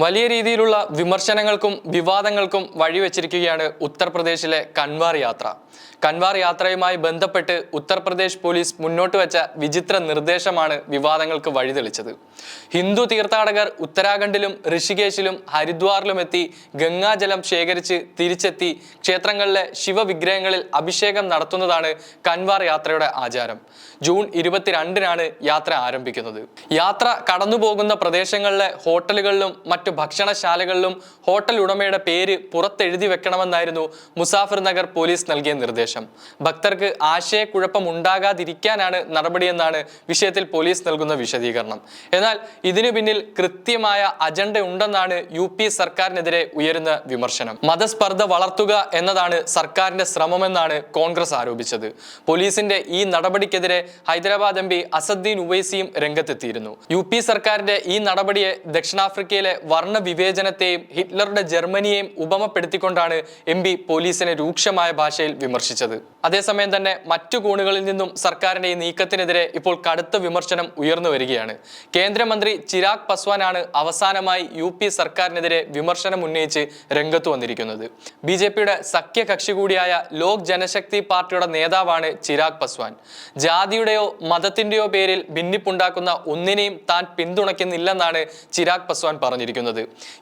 വലിയ രീതിയിലുള്ള വിമർശനങ്ങൾക്കും വിവാദങ്ങൾക്കും വഴിവെച്ചിരിക്കുകയാണ് ഉത്തർപ്രദേശിലെ കൻവാർ യാത്ര. കൻവാർ യാത്രയുമായി ബന്ധപ്പെട്ട് ഉത്തർപ്രദേശ് പോലീസ് മുന്നോട്ട് വെച്ച വിചിത്ര നിർദ്ദേശമാണ് വിവാദങ്ങൾക്ക് വഴിതെളിച്ചത്. ഹിന്ദു തീർത്ഥാടകർ ഉത്തരാഖണ്ഡിലും ഋഷികേശിലും ഹരിദ്വാറിലും എത്തി ഗംഗാജലം ശേഖരിച്ച് തിരിച്ചെത്തി ക്ഷേത്രങ്ങളിലെ ശിവവിഗ്രഹങ്ങളിൽ അഭിഷേകം നടത്തുന്നതാണ് കൻവാർ യാത്രയുടെ ആചാരം. ജൂൺ ഇരുപത്തിരണ്ടിനാണ് യാത്ര ആരംഭിക്കുന്നത്. യാത്ര കടന്നുപോകുന്ന പ്രദേശങ്ങളിലെ ഹോട്ടലുകളിലും മറ്റു ഭക്ഷണശാലകളിലും ഹോട്ടൽ ഉടമയുടെ പേര് പുറത്തെഴുതി വെക്കണമെന്നായിരുന്നു മുസാഫിർ നഗർ പോലീസ് നൽകിയ നിർദ്ദേശം. ഭക്തർക്ക് ആശയക്കുഴപ്പം ഉണ്ടാകാതിരിക്കാനാണ് നടപടിയെന്നാണ് വിഷയത്തിൽ പോലീസ് നൽകുന്ന വിശദീകരണം. എന്നാൽ ഇതിനു പിന്നിൽ കൃത്യമായ അജണ്ട ഉണ്ടെന്നാണ് യു പി സർക്കാരിനെതിരെ ഉയരുന്ന വിമർശനം. മതസ്പർദ്ധ വളർത്തുക എന്നതാണ് സർക്കാരിന്റെ ശ്രമമെന്നാണ് കോൺഗ്രസ് ആരോപിച്ചത്. പോലീസിന്റെ ഈ നടപടിക്കെതിരെ ഹൈദരാബാദ് എം പി അസദ്ദീൻ ഉവൈസിയും രംഗത്തെത്തിയിരുന്നു. യു പി സർക്കാരിന്റെ ഈ നടപടിയെ ദക്ഷിണാഫ്രിക്കയിലെ വർണ വിവേചനത്തെയും ഹിറ്റ്ലറുടെ ജർമ്മനിയെയും ഉപമപ്പെടുത്തിക്കൊണ്ടാണ് എം പി പോലീസിനെ രൂക്ഷമായ ഭാഷയിൽ വിമർശിച്ചത്. അതേസമയം തന്നെ മറ്റു കോണുകളിൽ നിന്നും സർക്കാരിന്റെ ഈ നീക്കത്തിനെതിരെ ഇപ്പോൾ കടുത്ത വിമർശനം ഉയർന്നു വരികയാണ്. കേന്ദ്രമന്ത്രി ചിരാഗ് പസ്വാനാണ് അവസാനമായി യു പി സർക്കാരിനെതിരെ വിമർശനം ഉന്നയിച്ച് രംഗത്ത് വന്നിരിക്കുന്നത്. ബി ജെ പിയുടെ സഖ്യകക്ഷി കൂടിയായ ലോക് ജനശക്തി പാർട്ടിയുടെ നേതാവാണ് ചിരാഗ് പസ്വാൻ. ജാതിയുടെയോ മതത്തിന്റെയോ പേരിൽ ഭിന്നിപ്പുണ്ടാക്കുന്ന ഒന്നിനെയും താൻ പിന്തുണയ്ക്കുന്നില്ലെന്നാണ് ചിരാഗ് പസ്വാൻ പറഞ്ഞിരിക്കുന്നത്.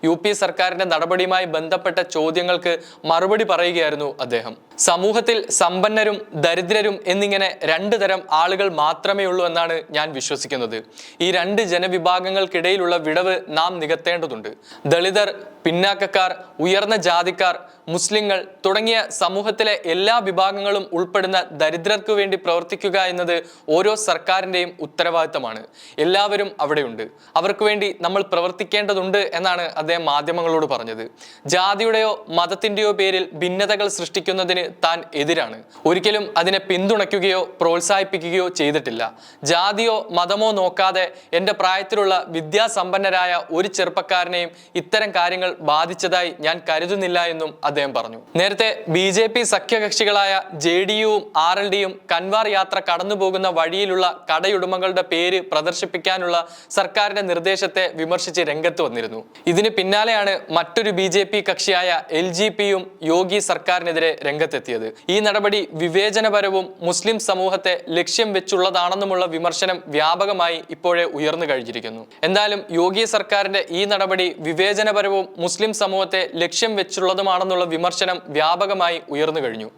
യു പി സർക്കാരിന്റെ നടപടിയുമായി ബന്ധപ്പെട്ട ചോദ്യങ്ങൾക്ക് മറുപടി പറയുകയായിരുന്നു അദ്ദേഹം. സമൂഹത്തിൽ സമ്പന്നരും ദരിദ്രരും എന്നിങ്ങനെ രണ്ട് തരം ആളുകൾ മാത്രമേ ഉള്ളൂ എന്നാണ് ഞാൻ വിശ്വസിക്കുന്നത്. ഈ രണ്ട് ജനവിഭാഗങ്ങൾക്കിടയിലുള്ള വിടവ് നാം നികത്തേണ്ടതുണ്ട്. ദളിതർ പിന്നാക്കക്കാർ ഉയർന്ന ജാതിക്കാർ മുസ്ലിങ്ങൾ തുടങ്ങിയ സമൂഹത്തിലെ എല്ലാ വിഭാഗങ്ങളും ഉൾപ്പെടുന്ന ദരിദ്രർക്ക് വേണ്ടി പ്രവർത്തിക്കുക എന്നത് ഓരോ സർക്കാരിന്റെയും ഉത്തരവാദിത്തമാണ്. എല്ലാവരും അവിടെയുണ്ട്. അവർക്ക് വേണ്ടി നമ്മൾ പ്രവർത്തിക്കേണ്ടതുണ്ട് എന്നാണ് അദ്ദേഹം മാധ്യമങ്ങളോട് പറഞ്ഞത്. ജാതിയുടെയോ മതത്തിന്റെയോ പേരിൽ ഭിന്നതകൾ സൃഷ്ടിക്കുന്നതിന് താൻ എതിരാണ്. ഒരിക്കലും അതിനെ പിന്തുണയ്ക്കുകയോ പ്രോത്സാഹിപ്പിക്കുകയോ ചെയ്തിട്ടില്ല. ജാതിയോ മതമോ നോക്കാതെ എന്റെ പ്രായത്തിലുള്ള വിദ്യാസമ്പന്നരായ ഒരു ചെറുപ്പക്കാരനെയും ഇത്തരം കാര്യങ്ങൾ ബാധിച്ചതായി ഞാൻ കരുതുന്നില്ല എന്നും അദ്ദേഹം പറഞ്ഞു. നേരത്തെ ബി ജെ പി സഖ്യകക്ഷികളായ ജെ ഡി യുവും ആർ എൽ ഡിയും കൻവാർ യാത്ര കടന്നുപോകുന്ന വഴിയിലുള്ള കടയുടമകളുടെ പേര് പ്രദർശിപ്പിക്കാനുള്ള സർക്കാരിന്റെ നിർദ്ദേശത്തെ വിമർശിച്ച് രംഗത്ത് വന്നിരുന്നു. ഇതിന് പിന്നാലെയാണ് മറ്റൊരു ബി കക്ഷിയായ എൽ ജി പിയും യോഗി സർക്കാരിനെതിരെ രംഗത്തെത്തിയത്. ഈ നടപടി വിവേചനപരവും മുസ്ലിം സമൂഹത്തെ ലക്ഷ്യം വെച്ചുള്ളതാണെന്നുമുള്ള വിമർശനം വ്യാപകമായി ഇപ്പോഴേ ഉയർന്നു കഴിഞ്ഞിരിക്കുന്നു. എന്തായാലും യോഗി സർക്കാരിന്റെ ഈ നടപടി വിവേചനപരവും മുസ്ലിം സമൂഹത്തെ ലക്ഷ്യം വെച്ചുള്ളതുമാണെന്നുള്ള വിമർശനം വ്യാപകമായി ഉയർന്നു കഴിഞ്ഞു.